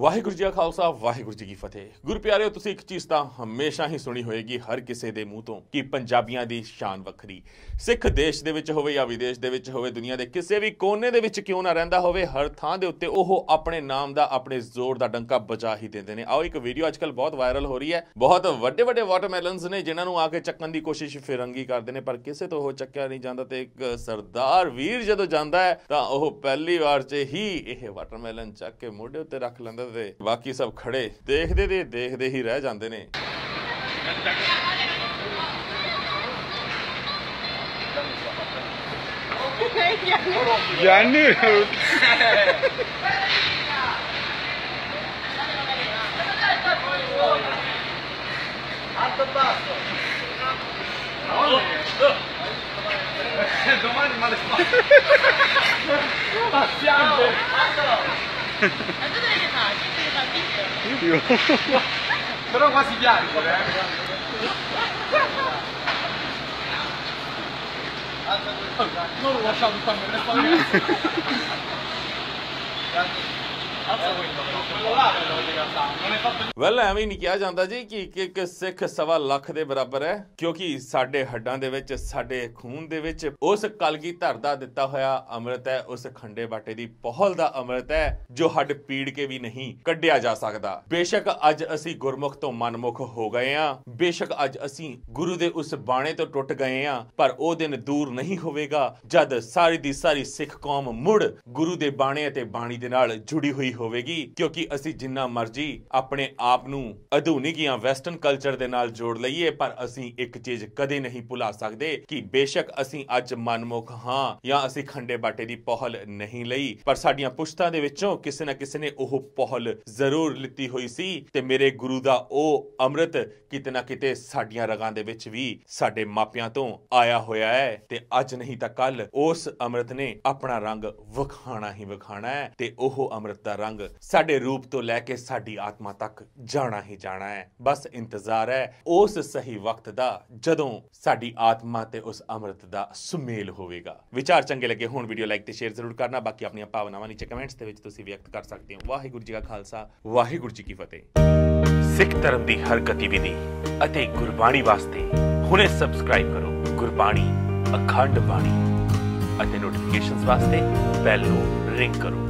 ਵਾਹਿਗੁਰੂ ਜੀ ਕਾ ਖਾਲਸਾ, ਵਾਹਿਗੁਰੂ ਜੀ ਕੀ ਫਤਿਹ। ਗੁਰੂ ਪਿਆਰਿਓ, ਤੁਸੀਂ ਇੱਕ ਚੀਜ਼ ਤਾਂ ਹਮੇਸ਼ਾ ਹੀ ਸੁਣੀ ਹੋਏਗੀ, ਹਰ ਕਿਸੇ ਦੇ ਮੂੰਹ ਤੋਂ, ਕਿ ਪੰਜਾਬੀਆਂ ਦੀ ਸ਼ਾਨ ਵੱਖਰੀ। ਸਿੱਖ ਦੇਸ਼ ਦੇ ਵਿੱਚ ਹੋਵੇ ਜਾਂ ਵਿਦੇਸ਼ ਦੇ ਵਿੱਚ ਹੋਵੇ, ਦੁਨੀਆ ਦੇ ਕਿਸੇ ਵੀ ਕੋਨੇ ਦੇ ਵਿੱਚ ਕਿਉਂ ਨਾ ਰਹਿੰਦਾ ਹੋਵੇ, ਹਰ ਥਾਂ ਦੇ ਉੱਤੇ ਉਹ ਆਪਣੇ ਨਾਮ ਦਾ, ਆਪਣੇ ਜ਼ੋਰ ਦਾ ਡੰਕਾ ਬਚਾ ਹੀ ਦਿੰਦੇ ਨੇ। ਆਓ ਇੱਕ ਵੀਡੀਓ ਅੱਜਕੱਲ ਬਹੁਤ ਵਾਇਰਲ ਹੋ ਰਹੀ ਹੈ। ਬਹੁਤ ਵੱਡੇ ਵੱਡੇ ਵਾਟਰਮੈਲਨਸ ਨੇ, ਜਿਨ੍ਹਾਂ ਨੂੰ ਆ ਕੇ ਚੱਕਣ ਦੀ ਕੋਸ਼ਿਸ਼ ਫਿਰੰਗੀ ਕਰਦੇ ਨੇ, ਪਰ ਕਿਸੇ ਤੋਂ ਉਹ ਚੱਕਿਆ ਨਹੀਂ ਜਾਂਦਾ ਤੇ ਇੱਕ ਸਰਦਾਰ ਵੀਰ ਜਦੋਂ ਜਾਂਦਾ ਹੈ, ਤਾਂ ਉਹ ਪਹਿਲੀ ਵਾਰ 'ਚ ਹੀ ਇਹ ਵਾਟਰਮੈਲਨ ਚੱਕ ਕੇ ਮੋਢੇ ਉੱਤੇ ਰੱਖ ਲੈਂਦਾ ਤੇ ਬਾਕੀ ਸਭ ਖੜੇ ਦੇਖਦੇ ਤੇ ਦੇਖਦੇ ਹੀ ਰਹਿ ਜਾਂਦੇ ਨੇ Gianni Domani male Passiamo più. Però quasi bianco, eh. Non lo lasciamo in camera, resta lì. Alza quello, quello là ve lo vedete. Well ਐਵੇਂ ਹੀ ਨਹੀਂ ਕਿਹਾ ਜਾਂਦਾ ਜੀ ਕਿ ਇੱਕ ਇੱਕ ਸਿੱਖ ਸਵਾ ਲੱਖ ਦੇ ਬਰਾਬਰ ਹੈ, ਕਿਉਂਕਿ ਸਾਡੇ ਹੱਡਾਂ ਦੇ ਵਿੱਚ, ਸਾਡੇ ਖੂਨ ਦੇ ਵਿੱਚ ਉਸ ਕਲਗੀ ਧਰ ਦਾ ਦਿੱਤਾ ਹੋਇਆ ਅੰਮ੍ਰਿਤ ਹੈ, ਉਸ ਖੰਡੇ ਬਾਟੇ ਦੀ ਪਹਲ ਦਾ ਅੰਮ੍ਰਿਤ ਹੈ, ਜੋ ਹੱਡ ਪੀੜ ਕੇ ਵੀ ਨਹੀਂ ਕੱਢਿਆ ਜਾ ਸਕਦਾ। ਬੇਸ਼ੱਕ ਅੱਜ ਅਸੀਂ ਗੁਰਮੁਖ ਤੋਂ ਮਨਮੁਖ ਹੋ ਗਏ ਆ ਬੇਸ਼ੱਕ ਅੱਜ ਅਸੀਂ ਗੁਰੂ ਦੇ ਉਸ ਬਾਣੇ ਤੋਂ ਟੁੱਟ ਗਏ ਆ ਪਰ ਉਹ ਦਿਨ ਦੂਰ ਨਹੀਂ ਹੋਵੇਗਾ ਜਦ ਸਾਰੀ ਦੀ ਸਾਰੀ ਸਿੱਖ ਕੌਮ ਮੁੜ ਗੁਰੂ ਦੇ ਬਾਣੇ ਅਤੇ ਬਾਣੀ ਦੇ ਨਾਲ ਜੁੜੀ ਹੋਈ ਹੋਵੇਗੀ, ਕਿਉਂਕਿ ਅਸੀਂ ਜਿੰਨਾ ਮਰਜ਼ੀ ਆਪਣੇ ਆਪ ਨੂੰ ਆਧੁਨਿਕ ਜਾਂ ਵੈਸਟਰਨ ਕਲਚਰ ਦੇ ਨਾਲ ਜੋੜ ਲਈਏ, ਪਰ ਅਸੀਂ ਇੱਕ ਚੀਜ਼ ਕਦੇ ਨਹੀਂ ਭੁਲਾ ਸਕਦੇ ਕਿ ਬੇਸ਼ੱਕ ਅਸੀਂ ਅੱਜ ਮਨਮੁਖ ਹਾਂ ਜਾਂ ਅਸੀਂ ਖੰਡੇ ਬਾਟੇ ਦੀ ਪਹਲ ਨਹੀਂ ਲਈ। ਪਰ ਸਾਡੀਆਂ ਪੁਸ਼ਤਾਂ ਦੇ ਵਿੱਚੋਂ ਕਿਸੇ ਨਾ ਕਿਸੇ ਨੇ ਉਹ ਪਹਲ ਜ਼ਰੂਰ ਲਿੱਤੀ ਹੋਈ ਸੀ ਤੇ ਮੇਰੇ ਗੁਰੂ ਦਾ ਉਹ ਅੰਮ੍ਰਿਤ ਕਿਤੇ ਨਾ ਕਿਤੇ ਸਾਡੀਆਂ ਰਗਾਂ ਦੇ ਵਿੱਚ ਵੀ ਸਾਡੇ ਮਾਪਿਆਂ ਤੋਂ ਆਇਆ ਹੋਇਆ ਹੈ ਤੇ ਅੱਜ ਨਹੀਂ ਤਾਂ ਕੱਲ ਉਸ ਅੰਮ੍ਰਿਤ ਨੇ ਆਪਣਾ ਰੰਗ ਵਿਖਾਣਾ ਹੀ ਵਿਖਾਣਾ ਹੈ ਤੇ ਉਹ ਅੰਮ੍ਰਿਤ ਦਾ ਰੰਗ ਸਾਡੇ ਰੂਪ ਤੋਂ ਲੈ ਕੇ ਸਾਡੀ ਆਤਮਾ ਤੱਕ ਜਾਣਾ ਹੀ ਜਾਣਾ ਹੈ। ਬਸ ਇੰਤਜ਼ਾਰ ਹੈ ਉਸ ਸਹੀ ਵਕਤ ਦਾ ਜਦੋਂ ਸਾਡੀ ਆਤਮਾ ਤੇ ਉਸ ਅੰਮ੍ਰਿਤ ਦਾ ਸੁਮੇਲ ਹੋਵੇਗਾ। ਵਿਚਾਰ ਚੰਗੇ ਲੱਗੇ ਹੋਣ ਵੀਡੀਓ ਲਾਈਕ ਤੇ ਸ਼ੇਅਰ ਜ਼ਰੂਰ ਕਰਨਾ। ਬਾਕੀ ਆਪਣੀਆਂ ਭਾਵਨਾਵਾਂ ਨੀਚੇ ਕਮੈਂਟਸ ਦੇ ਵਿੱਚ ਤੁਸੀਂ ਵਿਅਕਤ ਕਰ ਸਕਦੇ ਹੋ। ਵਾਹਿਗੁਰੂ ਜੀ ਕਾ ਖਾਲਸਾ, ਵਾਹਿਗੁਰੂ ਜੀ ਕੀ ਫਤਿਹ। ਸਿੱਖ ਧਰਮ ਦੀ ਹਰ ਗਤੀਵਿਧੀ ਅਤੇ ਗੁਰਬਾਣੀ ਵਾਸਤੇ ਹੁਣੇ ਸਬਸਕ੍ਰਾਈਬ ਕਰੋ ਗੁਰਬਾਣੀ, ਅਖੰਡ ਬਾਣੀ ਅਤੇ ਨੋਟੀਫਿਕੇਸ਼ਨਸ ਵਾਸਤੇ ਬੈਲ ਨੂੰ ਰਿੰਗ ਕਰੋ।